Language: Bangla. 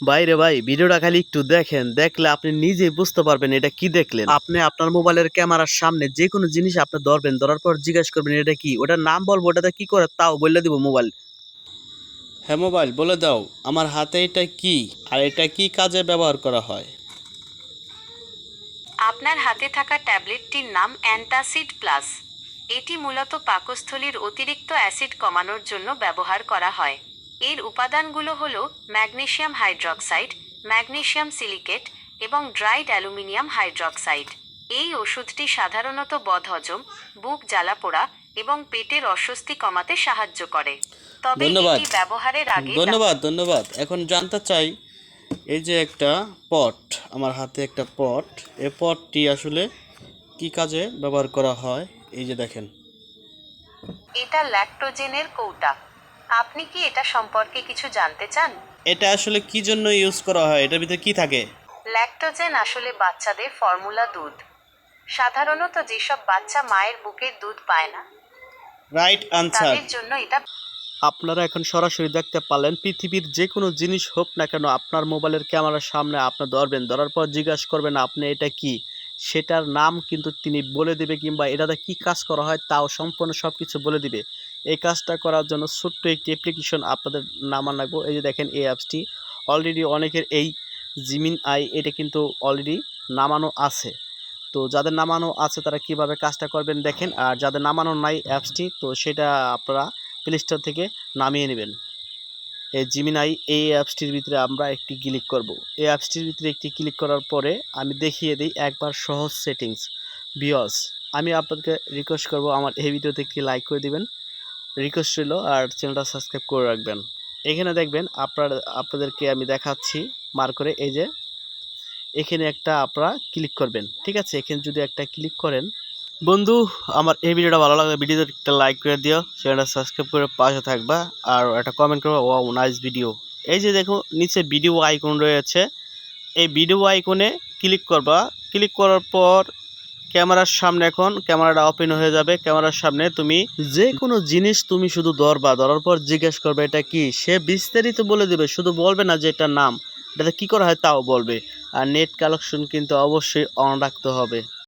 বাইরে ভাই ভিডিওটা খালি একটু দেখেন দেখলে আপনি নিজেই বুঝতে পারবেন এটা কি দেখলেন। আপনি আপনার মোবাইলের ক্যামেরার সামনে যে কোনো জিনিস আপনি ধরবেন ধরার পর জিজ্ঞাসা করবেন এটা কি ওটার নাম বলব ওটাতে কি করে তাও বললে দিব মোবাইল। হ্যাঁ মোবাইল বলে দাও আমার হাতে এটা কি আর এটা কি কাজে ব্যবহার করা হয়? আপনার হাতে থাকা ট্যাবলেটটির নাম অ্যান্টাসিড প্লাস। এটি মূলত পাকস্থলীর অতিরিক্ত অ্যাসিড কমানোর জন্য ব্যবহার করা হয়। এর উপাদানগুলো হল ম্যাগনেসিয়াম হাইড্রক্সাইড ম্যাগনেশিয়াম সিলিকেট এবং ড্রাইড অ্যালুমিনিয়াম হাইড্রক্সাইড। এই ওষুধটি সাধারণত বদহজম বুক জ্বালাপোড়া এবং পেটের অস্বস্তি কমাতে সাহায্য করে। তবে। এটি ব্যবহারের আগে ধন্যবাদ ধন্যবাদ। এখন জানতে চাই এই যে একটা পট আমার হাতে একটা পট এই পটটি আসলে কি কাজে ব্যবহার করা হয়? এই যে দেখেন। এটা ল্যাক্টোজেনের কৌটা। আপনি কি এটা সম্পর্কে কিছু জানতে চান? এটা আসলে কি জন্য ইউজ করা হয়? এটার ভিতরে কি থাকে? ল্যাক্টোজেন আসলে বাচ্চাদের ফর্মুলা দুধ। সাধারণত যেসব বাচ্চা মায়ের বুকের দুধ পায় না রাইট আনসার তাদের জন্য এটা আপনারা এখন সরাসরি দেখতে পারলেন পৃথিবীর যে কোনো জিনিস হোক না কেন আপনার মোবাইলের ক্যামেরার সামনে আপনি ধরবেন ধরার পর জিজ্ঞাসা করবেন আপনি এটা কি? সেটার নাম কিন্তু তিনি বলে দেবে কিংবা এটাতে কি কাজ করা হয় তাও সম্পূর্ণ সব কিছু বলে দিবে। এই কাজটা করার জন্য ছোট্ট একটি অ্যাপ্লিকেশন আপনাদের নামান রাখব এই যে দেখেন এই অ্যাপসটি অলরেডি অনেকের এই জিমিন আই এটা কিন্তু অলরেডি নামানো আছে। তো যাদের নামানো আছে তারা কীভাবে কাজটা করবেন দেখেন, আর যাদের নামানো নাই অ্যাপসটি তো সেটা আপনারা প্লে স্টোর থেকে নামিয়ে নেবেন। এই জিমিনাই এই অ্যাপসটির ভিতরে আমরা একটি ক্লিক করব। এই অ্যাপসটির ভিতরে একটি ক্লিক করার পরে আমি দেখিয়ে দিই একবার সহজ সেটিংস বিয়স আমি আপনাদেরকে রিকোয়েস্ট করব আমার এই ভিডিওতে একটি লাইক করে দিবেন। রিকোয়েস্ট রইল আর চ্যানেলটা সাবস্ক্রাইব করে রাখবেন। এখানে দেখবেন আপনার, আপনাদেরকে আমি দেখাচ্ছি মার করে, এই যে এখানে একটা আপনারা ক্লিক করবেন, ঠিক আছে? এখানে যদি একটা ক্লিক করেন, বন্ধু, আমার এই ভিডিওটা ভালো লাগলে ভিডিওতে একটা লাইক করে দিও চ্যানেলটা সাবস্ক্রাইব করে পাশে থাকবা আর একটা কমেন্ট করবা ও নাইস ভিডিও এই যে দেখো, নিচে ভিডিও আইকন রয়েছে। এই ভিডিও আইকনে ক্লিক করবা। ক্লিক করার পর ক্যামেরার সামনে এখন ক্যামেরাটা ওপেন হয়ে যাবে। ক্যামেরার সামনে তুমি যে কোনো জিনিস তুমি শুধু ধরবা। ধরার পর জিজ্ঞেস করবে, এটা কি? সে বিস্তারিত বলে দেবে। শুধু বলবে না যে এটার নাম। এটাতে কী করা হয় তাও বলবে। আর নেট কালেকশন কিন্তু অবশ্যই অন রাখতে হবে।